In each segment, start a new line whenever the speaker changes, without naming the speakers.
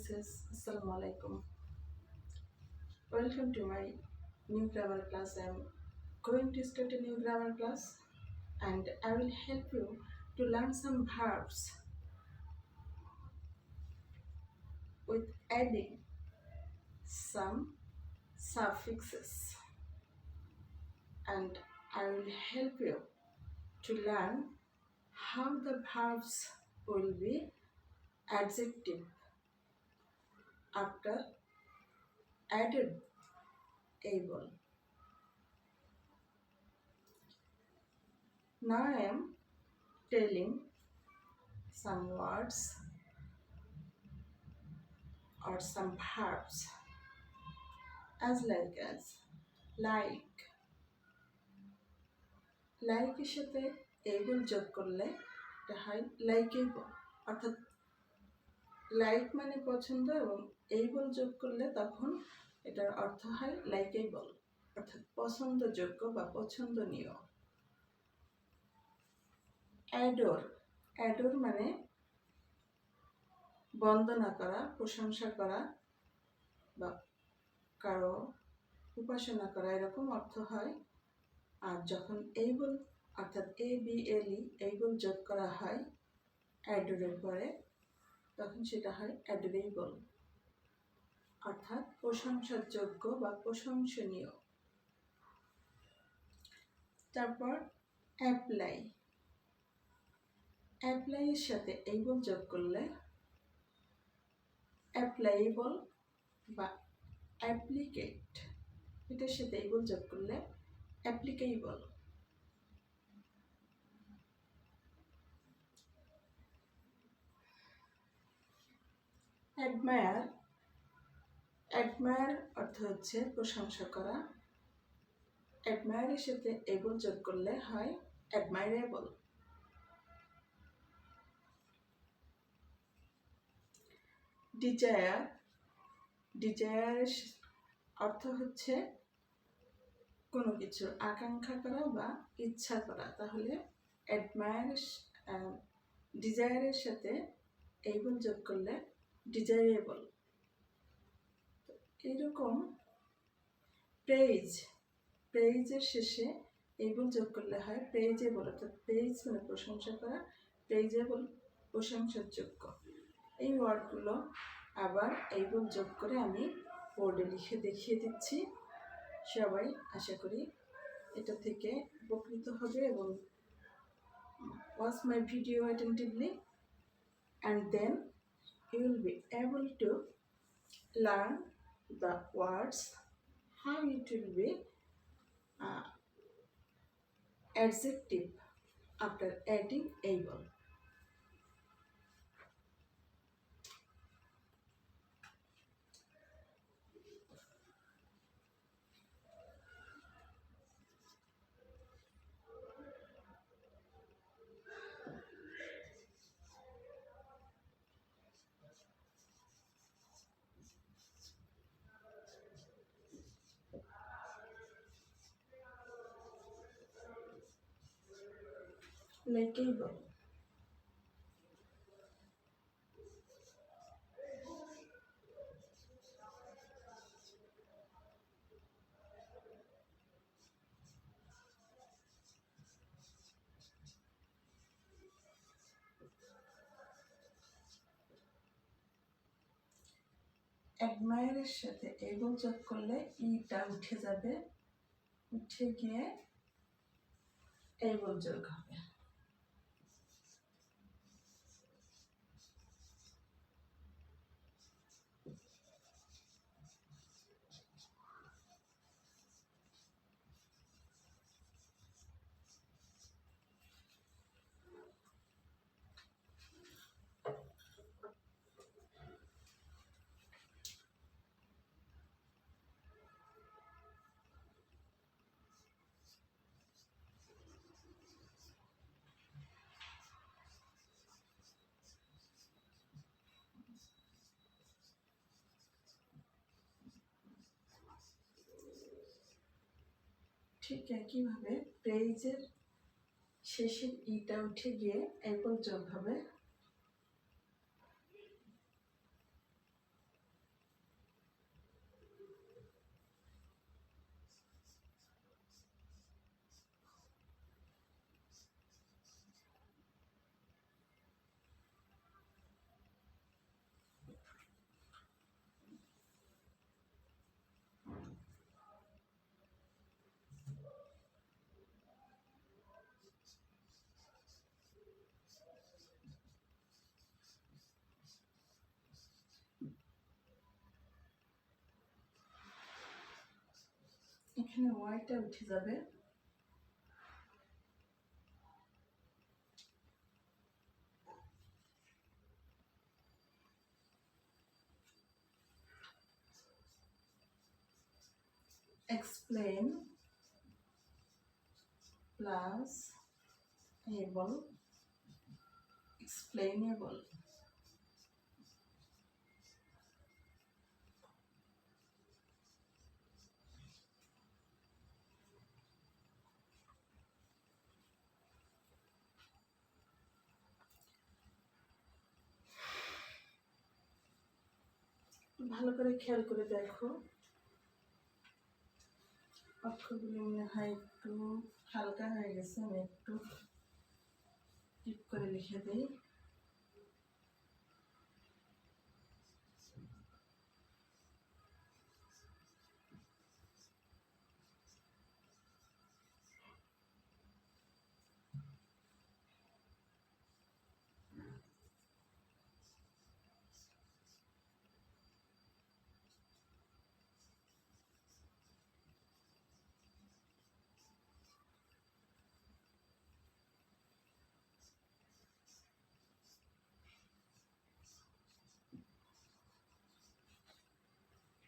princess. Assalamu alaikum. Welcome to my new grammar class. I am going to start a new grammar class and I will help you to learn some verbs with adding some suffixes and I will help you to learn how the verbs will be adjective after added able. Now I am telling some words or some verbs as like as like লাইকের সাথে এইগুল যোগ করলে এটা হয় likeable অর্থাৎ like মানে পছন্দ এবং এইবল যোগ করলে তখন এটার অর্থ হয় লাইকেই বল অর্থাৎ পছন্দযোগ্য বা পছন্দনীয়। অ্যাডোর অ্যাডোর মানে বন্দনা করা, প্রশংসা করা বা কারও উপাসনা করা, এরকম অর্থ হয়। আর যখন এইবল অর্থাৎ A B L E able যোগ করা হয় অ্যাডোরের পরে তখন সেটা হয় অ্যাডোরেবল অর্থাৎ প্রশংসার যোগ্য বা প্রশংসনীয়। তারপর অ্যাপ্লাই। অ্যাপ্লাইয়ের সাথে এইবল যোগ করলে অ্যাপ্লাইয়েবল বা অ্যাপ্লিকেট, এটার সাথে এইবল যোগ করলে অ্যাপ্লিকেবল অ্যাডমায়ার অ্যাডমায়ার অর্থ হচ্ছে প্রশংসা করা। অ্যাডমায়ারের সাথে এবল যোগ করলে হয় অ্যাডমায়ারেবল। ডিজায়ার, ডিজায়ারের অর্থ হচ্ছে কোনো কিছুর আকাঙ্ক্ষা করা বা ইচ্ছা করা। তাহলে অ্যাডমায়ার ডিজায়ারের সাথে এইবল যোগ করলে ডিজায়ারেবল এরকম প্রেজ প্রেজের শেষে এইবল যোগ করলে হয় প্রেজেবল অর্থাৎ প্রেজ মানে প্রশংসা করা প্রেজেবল প্রশংসার যোগ্য। এই ওয়ার্ডগুলো আবার এইবল যোগ করে আমি বোর্ডে লিখে দেখিয়ে দিচ্ছি। সবাই আশা করি এটা থেকে উপকৃত হবে এবং watch my video attentively and then you will be able to learn the words how it will be uh, adjective after adding able like able অ্যাডমায়ারের সাথে এবল যোগ করলে ইটা উঠে যাবে, উঠে গিয়ে এবল যোগ হবে ঠিক একইভাবে পেজের শেষের ইটা উঠে গিয়ে এরপর যোগ হবে এখানে ওয়াইটা উঠে যাবে explain plus able explainable ভালো করে খেয়াল করে দেখো। অক্ষরগুলো মনে হয় একটু হালকা হয়ে গেছে, আমি একটু টিপ করে লিখে দিই।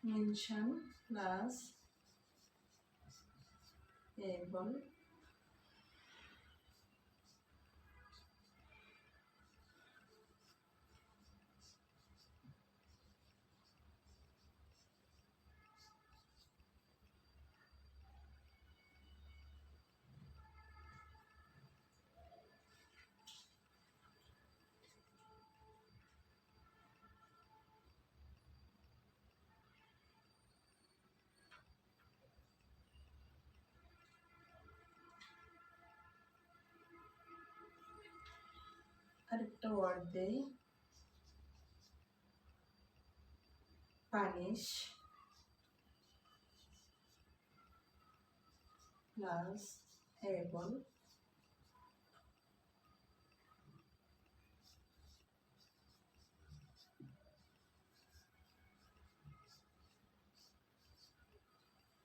Mention plus able আরেকটা ওয়ার্ড দেই পানিশ প্লাস এবল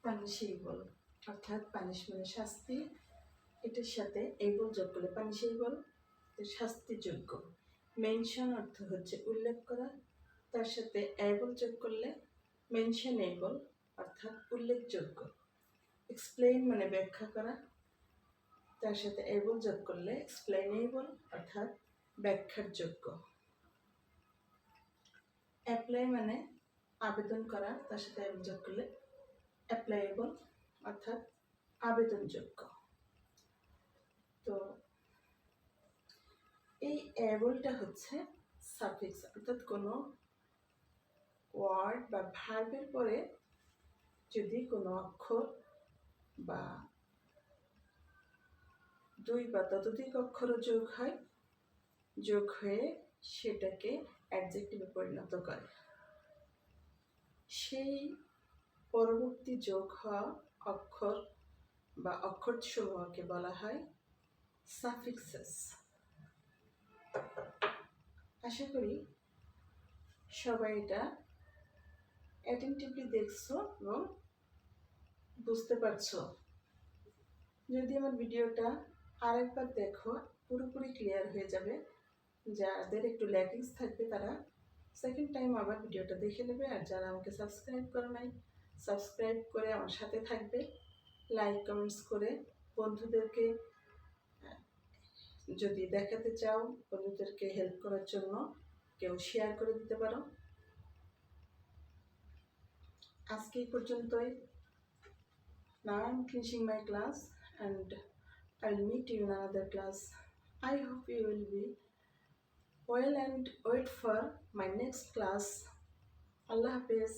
পানিশেবল অর্থাৎ পানিশ মানে শাস্তি। এটার সাথে এবল যোগ করলে পানিশেবল শাস্তিযোগ্য। মেনশন অর্থ হচ্ছে উল্লেখ করা। তার সাথে অ্যাবল যোগ করলে মেনশনেবল অর্থাৎ উল্লেখযোগ্য। এক্সপ্লেইন মানে ব্যাখ্যা করা। তার সাথে এবল যোগ করলে এক্সপ্লেনেবল অর্থাৎ ব্যাখ্যার যোগ্য অ্যাপ্লাই মানে আবেদন করা। তার সাথে এবল যোগ করলে অ্যাপ্লাইয়েবল অর্থাৎ আবেদনযোগ্য। তো এই অ্যাবলটা হচ্ছে সাফিক্স অর্থাৎ কোনো ওয়ার্ড বা ভার্বের পরে যদি কোনো অক্ষর বা দুই বা ততোধিক অক্ষরও যোগ হয়, যোগ হয়ে সেটাকে অ্যাডজেক্টিভে পরিণত করে। সেই পরবর্তী যোগ হওয়া অক্ষর বা অক্ষর সমূহকে বলা হয় সাফিক্সেস আশা করি সবাই এটা অ্যাটেন্টিভলি দেখছ এবং বুঝতে পারছ। যদি আমার ভিডিওটা আরেকবার দেখো, পুরোপুরি ক্লিয়ার হয়ে যাবে। যাদের একটু ল্যাকিংস থাকবে তারা সেকেন্ড টাইম আবার ভিডিওটা দেখে নেবে। আর যারা আমাকে সাবস্ক্রাইব করে নাই সাবস্ক্রাইব করে আমার সাথে থাকবে। লাইক কমেন্টস করে বন্ধুদেরকে যদি দেখাতে চাও বন্ধুদেরকে হেল্প করার জন্য, কেউ শেয়ার করে দিতে পারো। আজকে পর্যন্তই। Now I am finishing my class and I will meet you another class I hope you will be well and wait for my next class আল্লাহ হাফেজ।